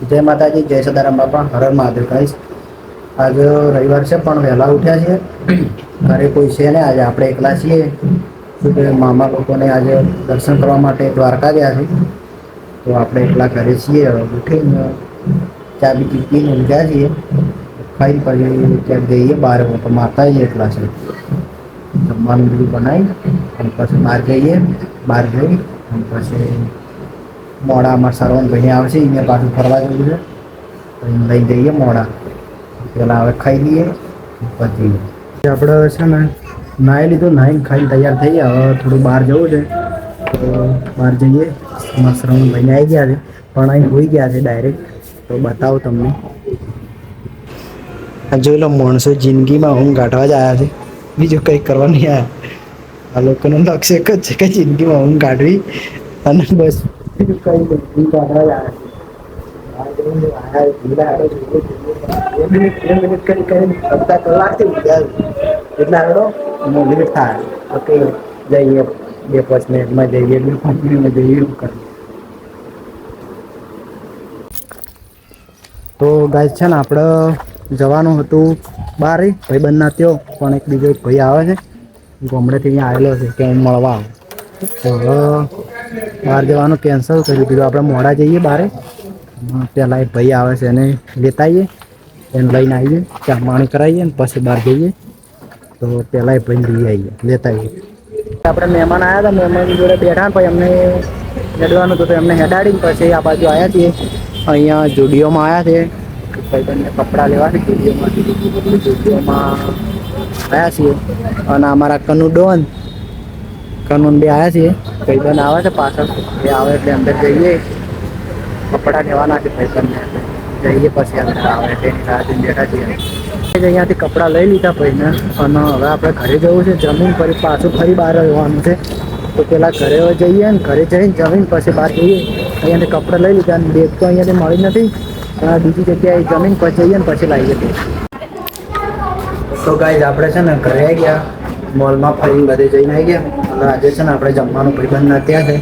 જય માતાજી, જય સદારામ બાપા. હર મહાદેવ ગાઈસ આજે રવિવાર છે, પણ વહેલા ઉઠ્યા છે ઘરે કોઈ છે ને આજે આપણે એકલા છીએ. મામા લોકોને આજે દર્શન કરવા માટે દ્વારકા ગયા છે. તો આપણે એકલા ઘરે છીએ. ઉઠીને ચા બી પીને ઊંઘ્યા છીએ. ખાઈ પછી ત્યાં જઈએ બહાર તો માતા જઈએ એકલા છે. જમવાનું બધું બનાવી અને પછી બહાર જઈએ. બહાર જઈ અને પછી મોડા અમારા ભાઈને આવશે એને પાછું ફરવા જવું છે. એને લઈ જઈએ મોડા. પેલા હવે ખાઈ લઈએ, પછી આપણે છે ને નાહી લીધું, નાહીને ખાઈને તૈયાર થઈએ હવે થોડું બહાર જવું છે. તો બહાર જઈએ. અમારા શ્રવણ ભાઈને આવી ગયા છે. પણ અહીં હોઈ ગયા છે ડાયરેક્ટ. તો બતાવું તમને. આ જોઈ લો માણસો જિંદગીમાં ઊંઘ કાઢવા જ આવ્યા છે. બીજું કંઈ કરવા નહીં આવ્યા આ લોકોનું લક્ષ્ય એક જ છે કે જિંદગીમાં ઊંઘ કાઢવી. અને બસ તો ગાય છે ને આપણે જવાનું હતું બહાર ભાઈબંધના થયો, પણ એક બીજો એક ભાઈ આવે છે, ગામડેથી અહીંયા આવેલો છે કે હું મળવા આવું. તો બહાર જવાનું કેન્સલ કર્યું. કીધું આપણે મોડા જઈએ બહાર પહેલાં એક ભાઈ આવે છે એને લેતા આવીએ એને લઈને આવીએ, ચા પાણી કરાવીએ ને પછી બહાર જઈએ. તો પહેલાં એ ભાઈ લઈ આવીએ લેતા આવીએ આપણે મહેમાન આવ્યા હતા, મહેમાન જોડે બેઠા ને પછી અમને હેડવાનું હતું, તો એમને હેડાડીને પછી આ બાજુ આવ્યા છીએ. અહીંયા જુડીઓમાં આવ્યા છે. ભાઈબંધને કપડાં લેવા છે, જુડીઓમાં. જુડીઓમાં આવ્યા છીએ. અને અમારા કનુ ડોન કનુન બે આવ્યા છીએ. ભાઈબંધ આવે છે પાછળ. એ આવે એટલે અંદર જઈએ. કપડાં લેવાના છે ભાઈબંધને. જઈએ પછી અંદર આવે તેની રાહ બેઠા છીએ. અહીંયાથી કપડાં લઈ લીધા ભાઈને. અને હવે આપણે ઘરે જવું છે. જમીન ફરી પાછું ફરી બહાર રહેવાનું છે. તો પેલા ઘરે જઈએ ને ઘરે જઈને જમીન પછી બહાર જઈએ. અહીંયાથી કપડાં લઈ લીધા અને બેગ તો અહીંયાથી મળી નથી. બીજી જગ્યાએ જમીન પછી જઈએ ને પછી લાવી જઈએ તો ગાઈઝ આપણે છે ને ઘરે ગયા. મોલમાં ફરીને બધે જઈને આવી ગયા. અને આજે છે ને આપણે જમવાનું ભાઈબંધના ત્યાં છે.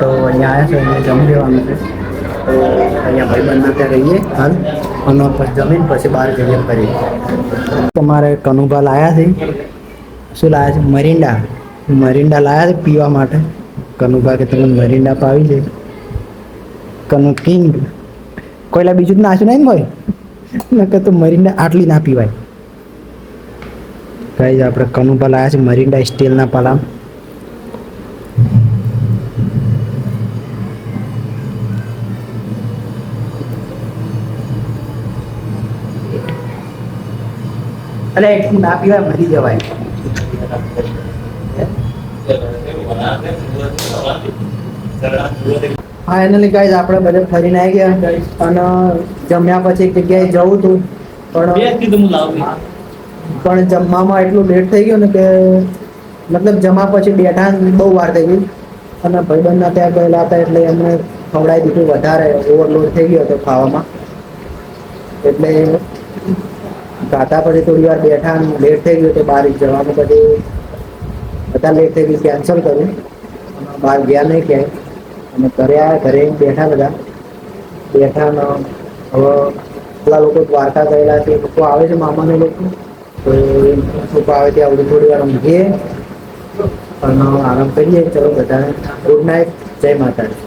તો અહીંયા આવ્યા છે, અહીંયા જમી લેવાનું છે. તો અહીંયા ભાઈબંધના ત્યાં રહીએ, હાલ. અને પછી જમીન પછી બહાર જઈએ ફરી. તમારે કનુભા લાયા છે. શું લાયા છે? મરિંડા. મરિંડા લાયા છે પીવા માટે. કનુભા કે તમે મરિંડા પાવી છે. કનુ કિંગ. કોઈલા બીજું નાશું નહીં ને ભાઈ? નકર તો મરીને આટલી ના પીવાય. કઈ આપણે કનુભા લાયા છે મરીન્ડા સ્ટીલના પાલા અરે એટલું ના પીવાય, મરી જવાય. ફાઇનલી ગાઈઝ આપણે બધે ફરીને આવી ગયા. અને જમ્યા પછી એક જગ્યાએ જવું હતું પણ પણ જમવામાં એટલું લેટ થઈ ગયું ને કે મતલબ જમા પછી બેઠા બહુ વાર થઈ ગઈ. અને ભાઈબંધના ત્યાં ગયેલા હતા એટલે એમને ખવડાવી દીધું વધારે ઓવરલોડ થઈ ગયો હતો ખાવામાં. એટલે ગાતા પછી થોડી વાર બેઠા લેટ થઈ ગયું તો બહાર જવાનું. પછી બધા લેટ થઈ ગયું કેન્સલ કર્યું બહાર ગયા નહીં ક્યાંય. અને ઘરે આવ્યા ઘરે બેઠા બધા. બેઠા હવે પેલા લોકો દ્વારકા ગયેલા છે લોકો આવે છે મામાને લોકો. તો એ આવે ત્યાં બધું થોડી વાર ઊંઘીએ અને આરામ કરીએ. ચલો બધા ગુડ નાઇટ જય માતાજી.